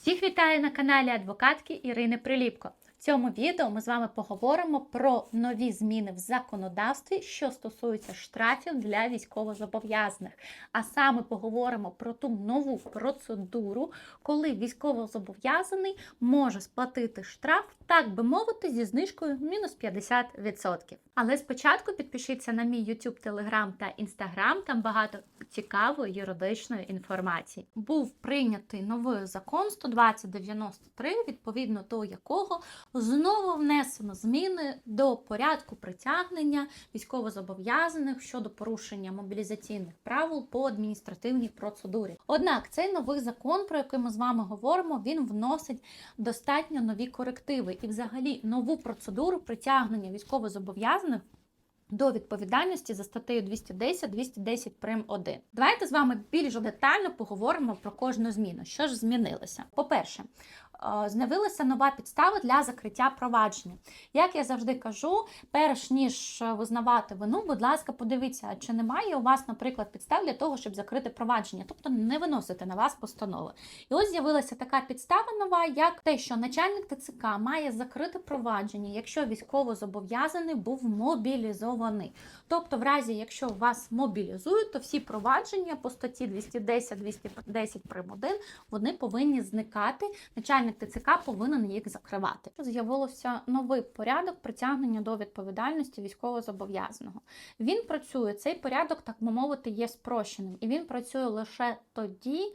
Всіх вітаю на каналі адвокатки Ірини Приліпко. Цьому відео ми з вами поговоримо про нові зміни в законодавстві, що стосуються штрафів для військовозобов'язаних. А саме поговоримо про ту нову процедуру, коли військовозобов'язаний може сплатити штраф, так би мовити, зі знижкою мінус 50%. Але спочатку підпишіться на мій YouTube, Telegram та Instagram, там багато цікавої юридичної інформації. Був прийнятий новий закон 12093, відповідно до якого знову внесено зміни до порядку притягнення військовозобов'язаних щодо порушення мобілізаційних правил по адміністративній процедурі. Однак цей новий закон, про який ми з вами говоримо, він вносить достатньо нові корективи і, взагалі, нову процедуру притягнення військовозобов'язаних до відповідальності за статтею 210, 210 прим. 1. Давайте з вами більш детально поговоримо про кожну зміну. Що ж змінилося? По-перше, з'явилася нова підстава для закриття провадження. Як я завжди кажу, перш ніж визнавати вину, будь ласка, подивіться, чи немає у вас, наприклад, підстав для того, щоб закрити провадження, тобто не виносити на вас постанови. І ось з'явилася така підстава нова, як те, що начальник ТЦК має закрити провадження, якщо військовозобов'язаний був мобілізований. Тобто, в разі, якщо вас мобілізують, то всі провадження по статті 210, 210 прим. 1, вони повинні зникати. Начальник ТЦК повинен їх закривати. З'явився новий порядок притягнення до відповідальності військовозобов'язаного. Він працює, цей порядок, так би мовити, є спрощеним, і він працює лише тоді,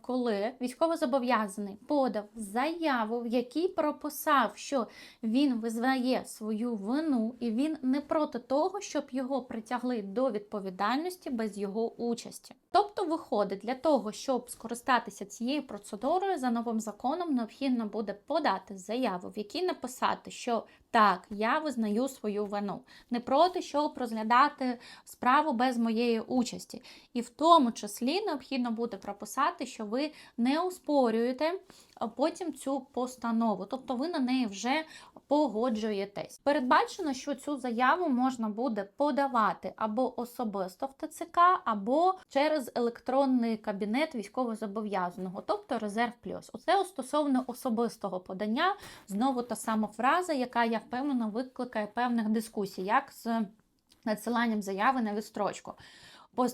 коли військовозобов'язаний подав заяву, в якій прописав, що він визнає свою вину, і він не проти того, щоб його притягли до відповідальності без його участі. Тобто, виходить, для того, щоб скористатися цією процедурою за новим законом, необхідно буде подати заяву, в якій написати, що так, я визнаю свою вину, не проти, щоб розглядати справу без моєї участі. І в тому числі необхідно буде прописати, що ви не оспорюєте а потім цю постанову, тобто ви на неї вже погоджуєтесь. Передбачено, що цю заяву можна буде подавати або особисто в ТЦК, або через електронний кабінет військовозобов'язаного, тобто резерв плюс. Оце стосовно особистого подання. Знову та сама фраза, яка я впевнена викликає певних дискусій, як з надсиланням заяви на відстрочку.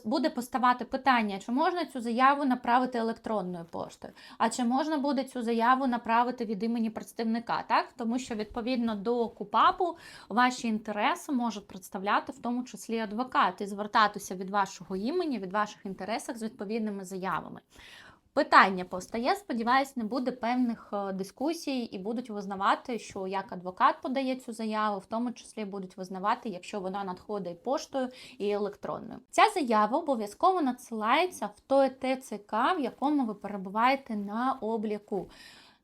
Буде поставати питання, чи можна цю заяву направити електронною поштою, а чи можна буде цю заяву направити від імені представника, так? Тому що відповідно до КУПАПу ваші інтереси можуть представляти в тому числі адвокат і звертатися від вашого імені, від ваших інтересів з відповідними заявами. Питання постає, сподіваюсь, не буде певних е, дискусій і будуть визнавати, що як адвокат подає цю заяву, в тому числі будуть визнавати, якщо вона надходить поштою і електронною. Ця заява обов'язково надсилається в той ТЦК, в якому ви перебуваєте на обліку.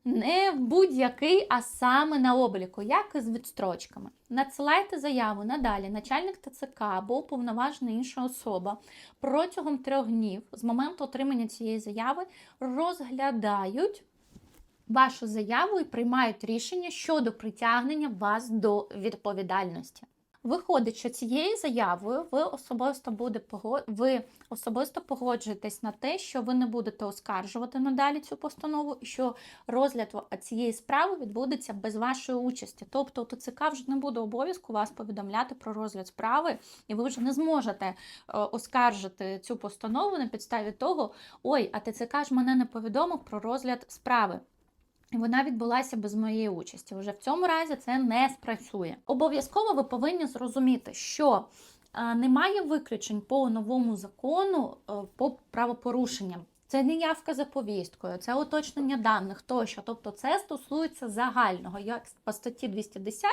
Не в будь-який, а саме на обліку, як і з відстрочками. Надсилайте заяву надалі. Начальник ТЦК або уповноважена інша особа протягом трьох днів з моменту отримання цієї заяви розглядають вашу заяву і приймають рішення щодо притягнення вас до відповідальності. Виходить, що цією заявою ви особисто буде ви особисто погоджуєтесь на те, що ви не будете оскаржувати надалі цю постанову, і що розгляд цієї справи відбудеться без вашої участі. Тобто ТЦК вже не буде обов'язку вас повідомляти про розгляд справи, і ви вже не зможете е, оскаржити цю постанову на підставі того, ой, а ТЦК ж мене не повідомив про розгляд справи. Вона відбулася без моєї участі. Вже в цьому разі це не спрацює. Обов'язково ви повинні зрозуміти, що е, немає виключень по новому закону е, по правопорушенням. Це не явка за повісткою, це уточнення даних тощо. Тобто це стосується загального, як по статті 210,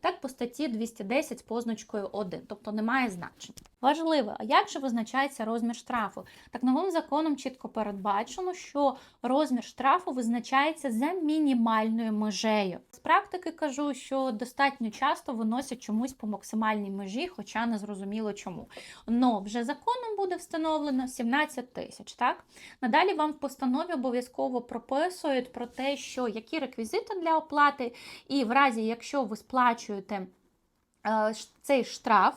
так по статті 210 з позначкою 1, тобто немає значення. Важливо, а як же визначається розмір штрафу? Так новим законом чітко передбачено, що розмір штрафу визначається за мінімальною межею. З практики кажу, що достатньо часто виносять чомусь по максимальній межі, хоча не зрозуміло чому. Но вже законом буде встановлено 17 тисяч. Так надалі вам в постанові обов'язково прописують про те, що які реквізити для оплати, і в разі, якщо ви сплачуєте е, цей штраф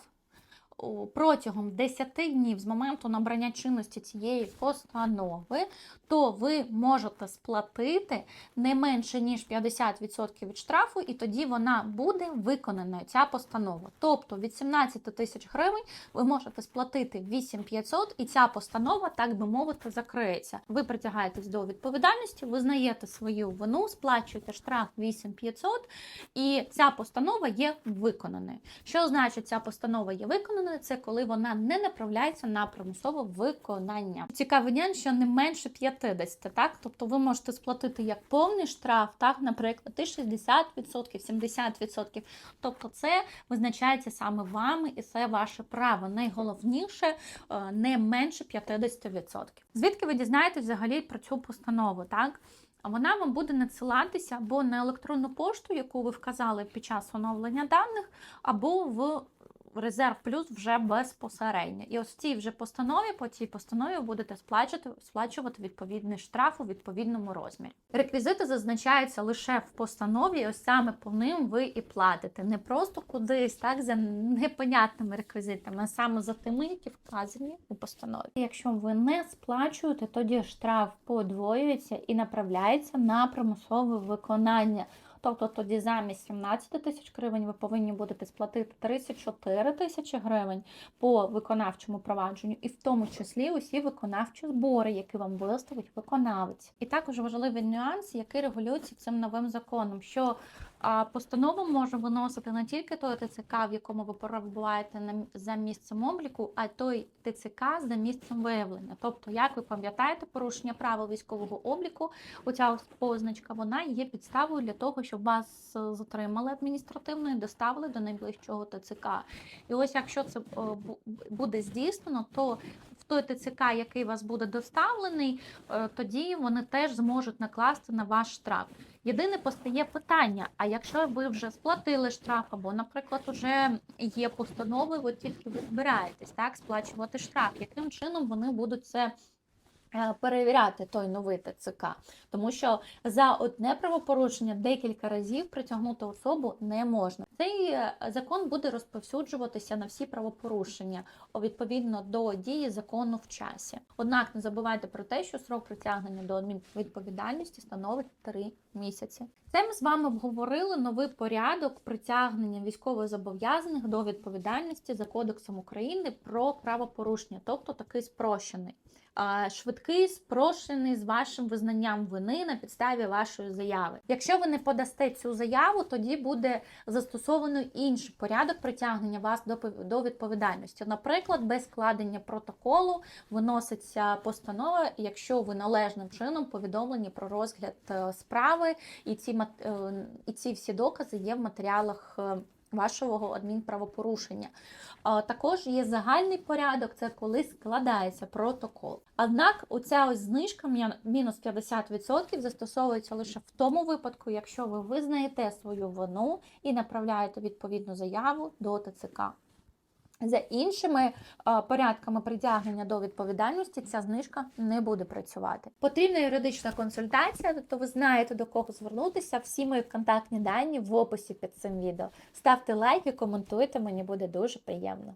протягом 10 днів з моменту набрання чинності цієї постанови, то ви можете сплатити не менше ніж 50% від штрафу, і тоді вона буде виконаною, ця постанова. Тобто від 17 тисяч гривень ви можете сплатити 8500 і ця постанова, так би мовити, закриється. Ви притягаєтесь до відповідальності, визнаєте свою вину, сплачуєте штраф 8500 і ця постанова є виконаною. Що значить ця постанова є виконаною? Це коли вона не направляється на примусове виконання. Цікавий день, що не менше 50, так? Тобто ви можете сплатити як повний штраф, так, наприклад, і 60%, 70%. Тобто це визначається саме вами, і це ваше право. Найголовніше е, не менше 50%. Звідки ви дізнаєтесь взагалі про цю постанову? Так? А вона вам буде надсилатися або на електронну пошту, яку ви вказали під час оновлення даних, або в резерв плюс вже безпосередньо. І ось в цій вже постанові, по цій постанові будете сплачувати, сплачувати відповідний штраф у відповідному розмірі. Реквізити зазначаються лише в постанові, ось саме по ним ви і платите. Не просто кудись так за непонятними реквізитами, а саме за тими, які вказані у постанові. Якщо ви не сплачуєте, тоді штраф подвоюється і направляється на примусове виконання. Тобто тоді замість 17 тисяч гривень ви повинні будете сплатити 34 тисячі гривень по виконавчому провадженню, і в тому числі усі виконавчі збори, які вам виставить виконавець. І також важливий нюанс, який регулюється цим новим законом, що а, постанову може виносити не тільки той ТЦК, в якому ви перебуваєте за місцем обліку, а й той ТЦК за місцем виявлення. Тобто, як ви пам'ятаєте, порушення правил військового обліку, оця позначка, вона є підставою для того, щоб вас е, затримали адміністративно і доставили до найближчого ТЦК. І ось якщо це е, бу- буде здійснено, то в той ТЦК, який вас буде доставлений, е, тоді вони теж зможуть накласти на ваш штраф. Єдине постає питання: а якщо ви вже сплатили штраф, або, наприклад, вже є постанови, ви тільки ви збираєтесь так сплачувати штраф, яким чином вони будуть це перевіряти той новий ТЦК? Тому що за одне правопорушення декілька разів притягнути особу не можна. Цей е, закон буде розповсюджуватися на всі правопорушення відповідно до дії закону в часі. Однак не забувайте про те, що срок притягнення до адмінвідповідальності становить 3 місяці. Це ми з вами обговорили новий порядок притягнення військовозобов'язаних до відповідальності за Кодексом України про правопорушення, тобто такий спрощений. Швидкий, спрощений з вашим визнанням вини на підставі вашої заяви. Якщо ви не подасте цю заяву, тоді буде застосовано інший порядок притягнення вас до відповідальності. Наприклад, без складення протоколу виноситься постанова, якщо ви належним чином повідомлені про розгляд е, справи, і ці е, і ці всі докази є в матеріалах. Вашого адмінправопорушення. Також є загальний порядок, це коли складається протокол. Однак оця ось знижка мінус 50% застосовується лише в тому випадку, якщо ви визнаєте свою вину і направляєте відповідну заяву до ТЦК. За іншими е, порядками притягнення до відповідальності ця знижка не буде працювати. Потрібна юридична консультація, тобто ви знаєте до кого звернутися. Всі мої контактні дані в описі під цим відео. Ставте лайки, коментуйте, мені буде дуже приємно.